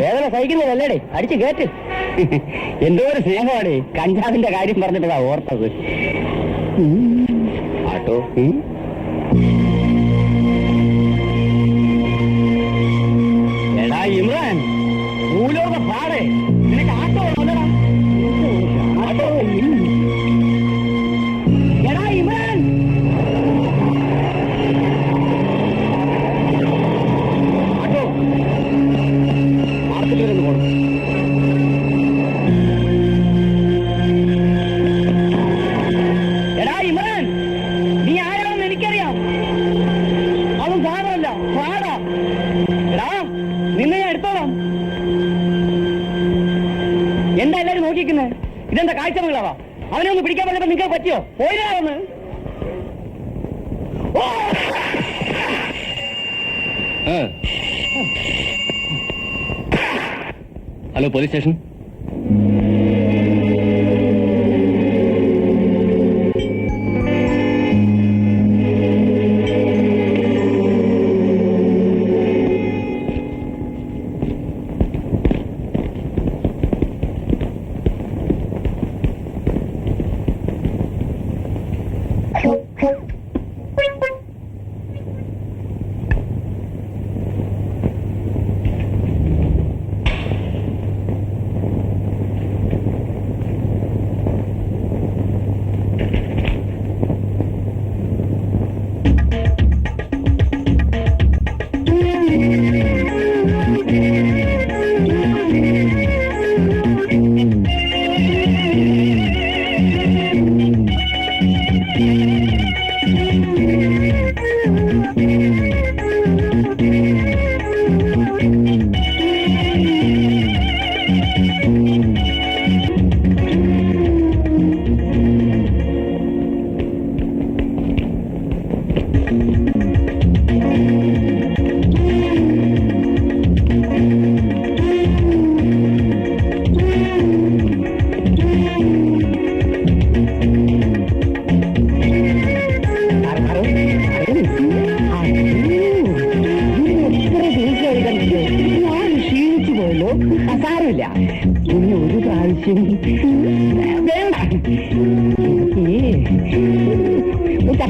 വേദന സഹിക്കുന്നില്ലല്ലേ അടിച്ചു കേട്ട് എന്തോ ഒരു സ്നേഹമാണ് കഞ്ചാവിന്റെ കാര്യം പറഞ്ഞിട്ടാ ഓർത്തത്. ആട്ടോ. കാഴ്ച മകളാവാ അവനെ ഒന്ന് പിടിക്കാൻ പറഞ്ഞപ്പോ നിങ്ങൾക്ക് പറ്റിയോ? പോയില്ലാന്ന് ഹലോ പോലീസ് സ്റ്റേഷൻ.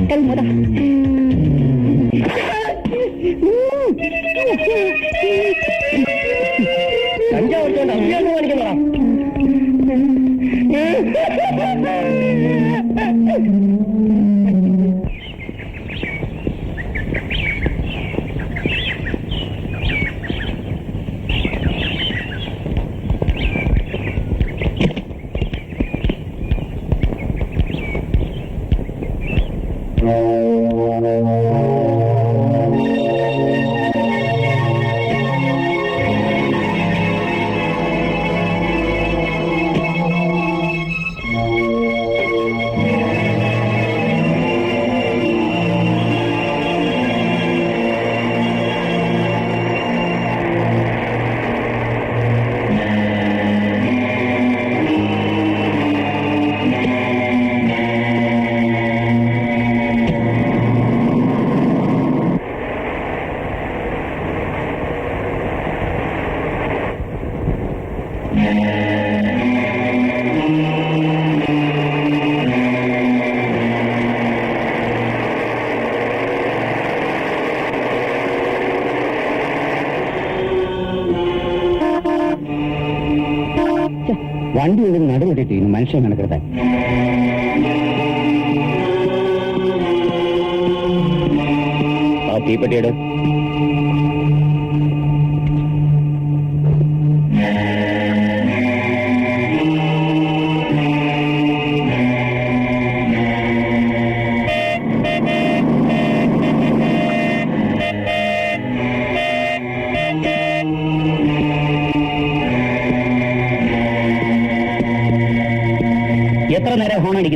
跟我的 വണ്ടി ഒഴുകി നടുവിട്ടിട്ട് മനുഷ്യൻ നടക്കരുത്. ആ തീപ്പെട്ടിയുടെ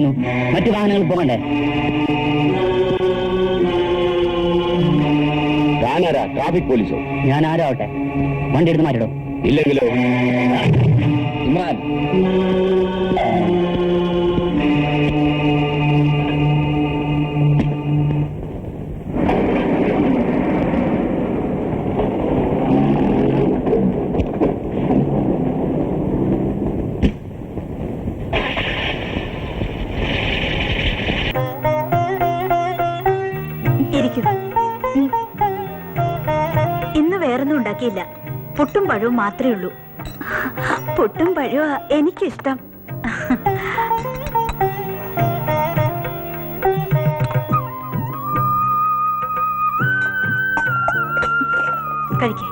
നേരം മറ്റു വാഹനങ്ങൾ പോകണ്ടേ? ഞാനാരാ? ട്രാഫിക് പോലീസോ? ഞാൻ ആരാവട്ടെ വണ്ടി എടുത്ത് മാറ്റിടും. ഇല്ലെങ്കിലോ? ഇമ്രാൻ. പുട്ടും പഴവും മാത്രമേ ഉള്ളൂ പുട്ടും പഴവും എനിക്കിഷ്ടം കഴിക്കേ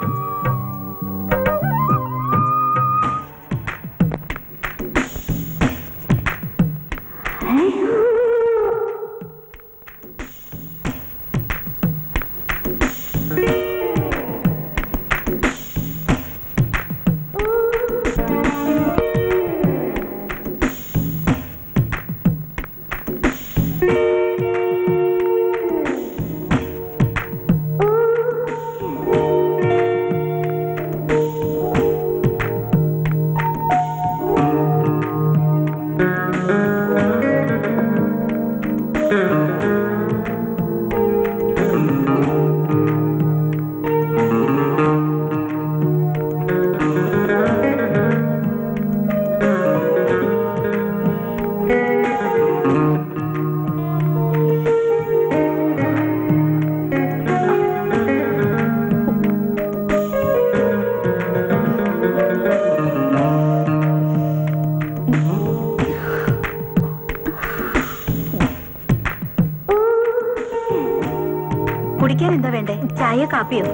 കുടിക്കാൻ എന്താ വേണ്ടേ? ചായ കാപ്പിയോ?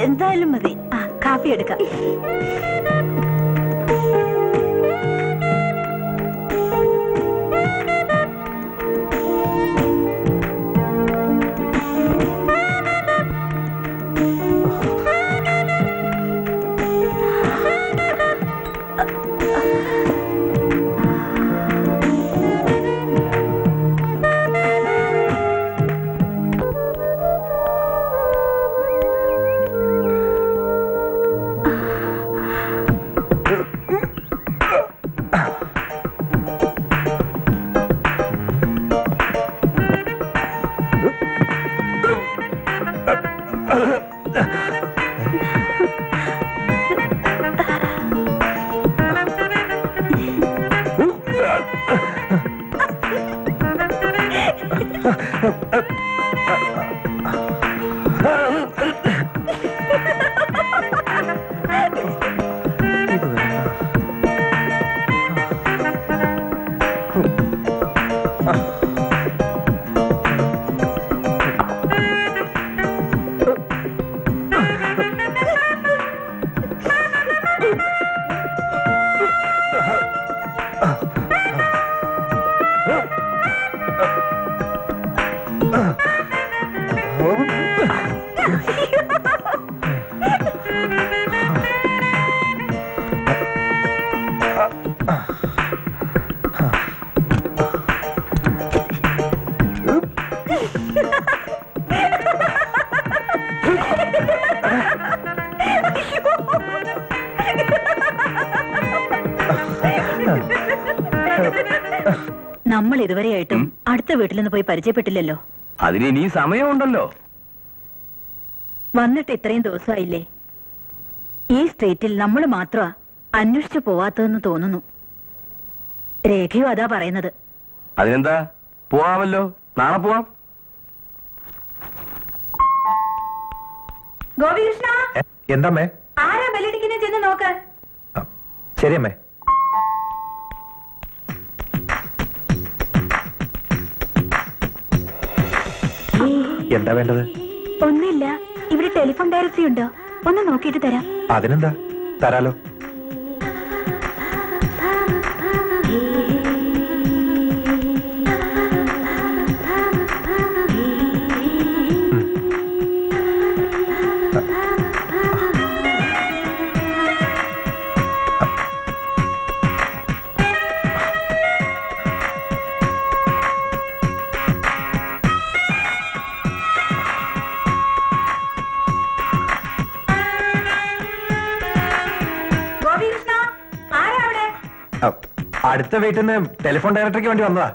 എന്തായാലും മതി. ആ കാപ്പി എടുക്കാം. Uh, uh. നമ്മൾ ഇതുവരെയായിട്ടും അടുത്ത വീട്ടിൽ നിന്ന് പോയി പരിചയപ്പെട്ടില്ലല്ലോ. അതിന് ഇനി സമയമുണ്ടല്ലോ. വന്നിട്ട് ഇത്രയും ദിവസമായില്ലേ? ഈ സ്ട്രീറ്റിൽ നമ്മൾ മാത്രമാ അന്വേഷിച്ചു പോവാത്തതെന്ന് തോന്നുന്നു. രേഖയും അതാ പറയുന്നത്. അതിനെന്താ? പോവാമല്ലോ. നാളെ പോവാം. ഗോപികൃഷ്ണ? എന്താ ആരാ ബെല്ലടിക്കുന്നത് ചെന്ന് നോക്ക്. ശരിയമ്മേ. എന്താ വേണ്ടത്? ഒന്നില്ല ഇവിടെ ടെലിഫോൺ ഡയറക്ടറി ഉണ്ടോ? ഒന്ന് നോക്കിയിട്ട് തരാം. അതിനെന്താ? തരാലോ. അടുത്ത വീട്ടിൽ നിന്ന് ടെലിഫോൺ ഡയറക്ടറിക്ക് വേണ്ടി വന്നതാ.